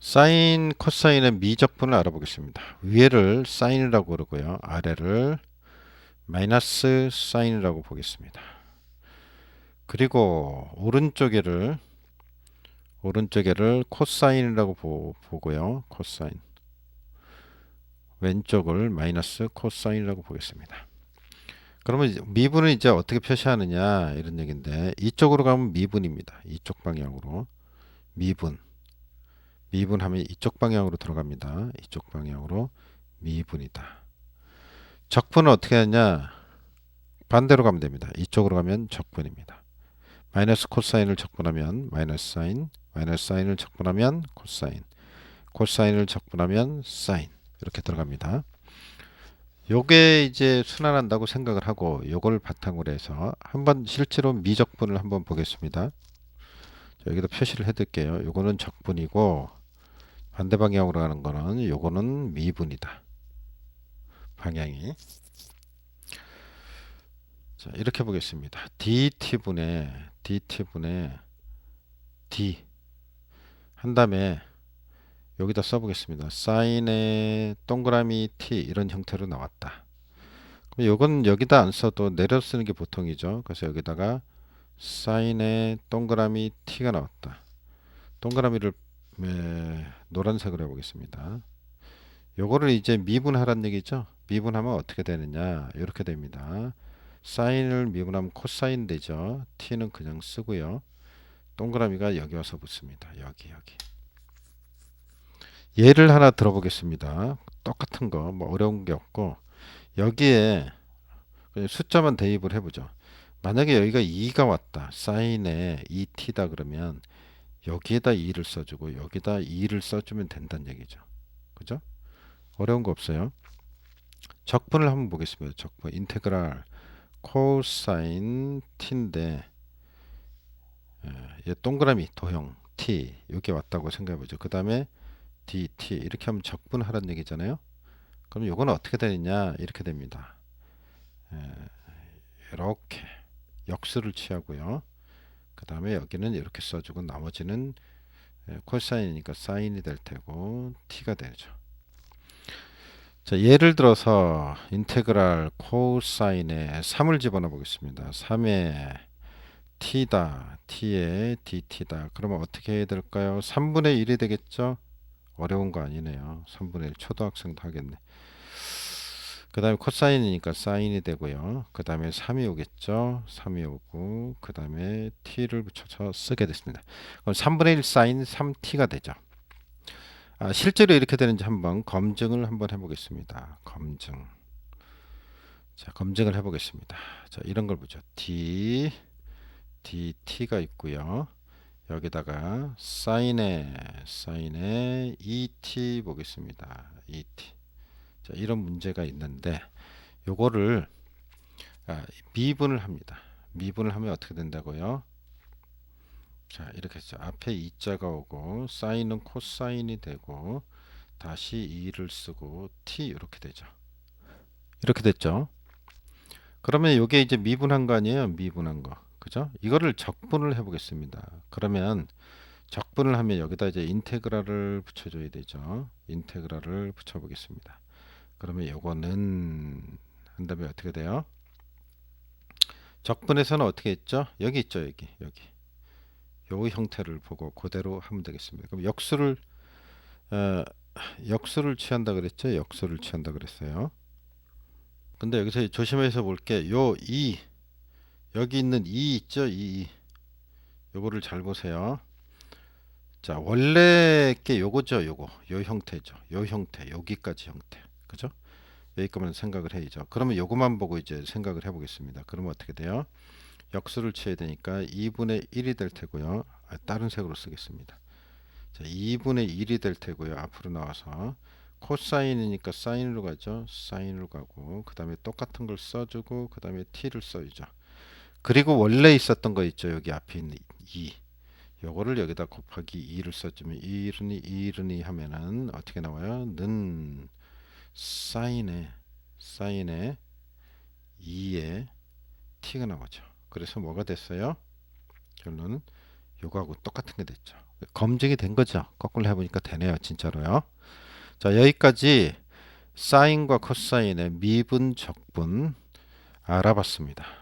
사인, 코사인의 미적분을 알아보겠습니다. 위에를 사인이라고 그러고요. 아래를 마이너스 사인이라고 보겠습니다. 그리고 오른쪽에를 오른쪽에를 코사인이라고 보, 보고요. 코사인. 왼쪽을 마이너스 코사인이라고 보겠습니다. 그러면 미분은 이제 어떻게 표시하느냐 이런 얘기인데 이쪽으로 가면 미분입니다. 이쪽 방향으로 미분. 미분하면 이쪽 방향으로 들어갑니다. 이쪽 방향으로 미분이다. 적분은 어떻게 하냐? 반대로 가면 됩니다. 이쪽으로 가면 적분입니다. 마이너스 코사인을 적분하면 마이너스 사인, 마이너스 사인을 적분하면 코사인, 코사인을 적분하면 사인 이렇게 들어갑니다. 요게 이제 순환한다고 생각을 하고 요걸 바탕으로 해서 한번 실제로 미적분을 한번 보겠습니다. 여기다 표시를 해둘게요. 요거는 적분이고 반대 방향으로 가는 거는 요거는 미분이다. 방향이. 자, 이렇게 보겠습니다. dt분의 dt분의 d 한 다음에 여기다 써보겠습니다. 사인의 동그라미 t 이런 형태로 나왔다. 그럼 요건 여기다 안 써도 내려 쓰는 게 보통이죠. 그래서 여기다가 사인의 동그라미 t가 나왔다. 동그라미를 에, 노란색으로 해보겠습니다. 요거를 이제 미분하란 얘기죠. 미분하면 어떻게 되느냐 이렇게 됩니다. 사인을 미분하면 코사인 되죠. t는 그냥 쓰고요. 동그라미가 여기 와서 붙습니다. 여기 여기. 예를 하나 들어보겠습니다. 똑같은 거 뭐 어려운 게 없고 여기에 숫자만 대입을 해보죠. 만약에 여기가 2가 왔다. 사인에 2t다 그러면 여기에다 2를 써주고 여기다 2를 써주면 된다는 얘기죠. 그죠? 어려운 거 없어요. 적분을 한번 보겠습니다. 적분 인테그랄 코사인 t인데 얘 동그라미 도형 t 여기 왔다고 생각해 보죠. 그 다음에 dt 이렇게 하면 적분하라는 얘기잖아요. 그럼 요건 어떻게 되느냐 이렇게 됩니다. 이렇게 역수를 취하고요. 그 다음에 여기는 이렇게 써주고 나머지는 코사인이니까 사인이 될 테고 t가 되죠. 자, 예를 들어서 인테그랄 코사인에 3을 집어넣어 보겠습니다. 3에 t다, t에 dt다. 그러면 어떻게 해야 될까요? 3분의 1이 되겠죠? 어려운 거 아니네요. 3분의 1 초등학생도 하겠네. 그 다음에 코사인이니까 사인이 되고요. 그 다음에 3이 오겠죠. 3이 오고 그 다음에 t를 붙여서 쓰게 됐습니다. 그럼 3분의 1 사인 3t가 되죠. 아, 실제로 이렇게 되는지 한번 검증을 한번 해보겠습니다. 검증. 자, 검증을 해보겠습니다. 자, 이런 걸 보죠. d, dt가 있고요. 여기다가 사인에 사인에 et 보겠습니다. et. 자, 이런 문제가 있는데 요거를 아, 미분을 합니다. 미분을 하면 어떻게 된다고요? 자 이렇게 했죠. 앞에 2자가 오고 사인은 코사인이 되고 다시 2를 쓰고 t 이렇게 되죠. 이렇게 됐죠. 그러면 이게 이제 미분한 거 아니에요? 미분한 거. 그죠? 이거를 적분을 해 보겠습니다. 그러면 적분을 하면 여기다 이제 인테그랄을 붙여줘야 되죠. 인테그랄을 붙여 보겠습니다. 그러면 요거는 한 다음에 어떻게 돼요? 적분에서는 어떻게 했죠? 여기 있죠, 여기, 여기. 요 형태를 보고 그대로 하면 되겠습니다. 그럼 역수를 어, 역수를 취한다 그랬죠? 역수를 취한다 그랬어요. 근데 여기서 조심해서 볼게. 요 2, 여기 있는 2 있죠? 2. 요거를 잘 보세요. 자, 원래 게 요거죠, 요거. 요 형태죠. 요 형태, 여기까지 형태. 그죠? 여기까지만 생각을 해야죠. 그러면 요거만 보고 이제 생각을 해보겠습니다. 그러면 어떻게 돼요? 역수를 취해야 되니까 2분의 1이 될 테고요. 아, 다른 색으로 쓰겠습니다. 자, 2분의 1이 될 테고요. 앞으로 나와서 코사인이니까 사인으로 가죠. 사인으로 가고 그 다음에 똑같은 걸 써주고 그 다음에 t를 써야죠. 그리고 원래 있었던 거 있죠. 여기 앞에 있는 2. 요거를 여기다 곱하기 2를 써주면 2르니 2르니 하면은 어떻게 나와요? 는 사인에 사인에 2에 t가 나오죠. 그래서 뭐가 됐어요? 결론은 요거하고 똑같은 게 됐죠. 검증이 된 거죠. 거꾸로 해보니까 되네요. 진짜로요. 자, 여기까지 사인과 코사인의 미분, 적분 알아봤습니다.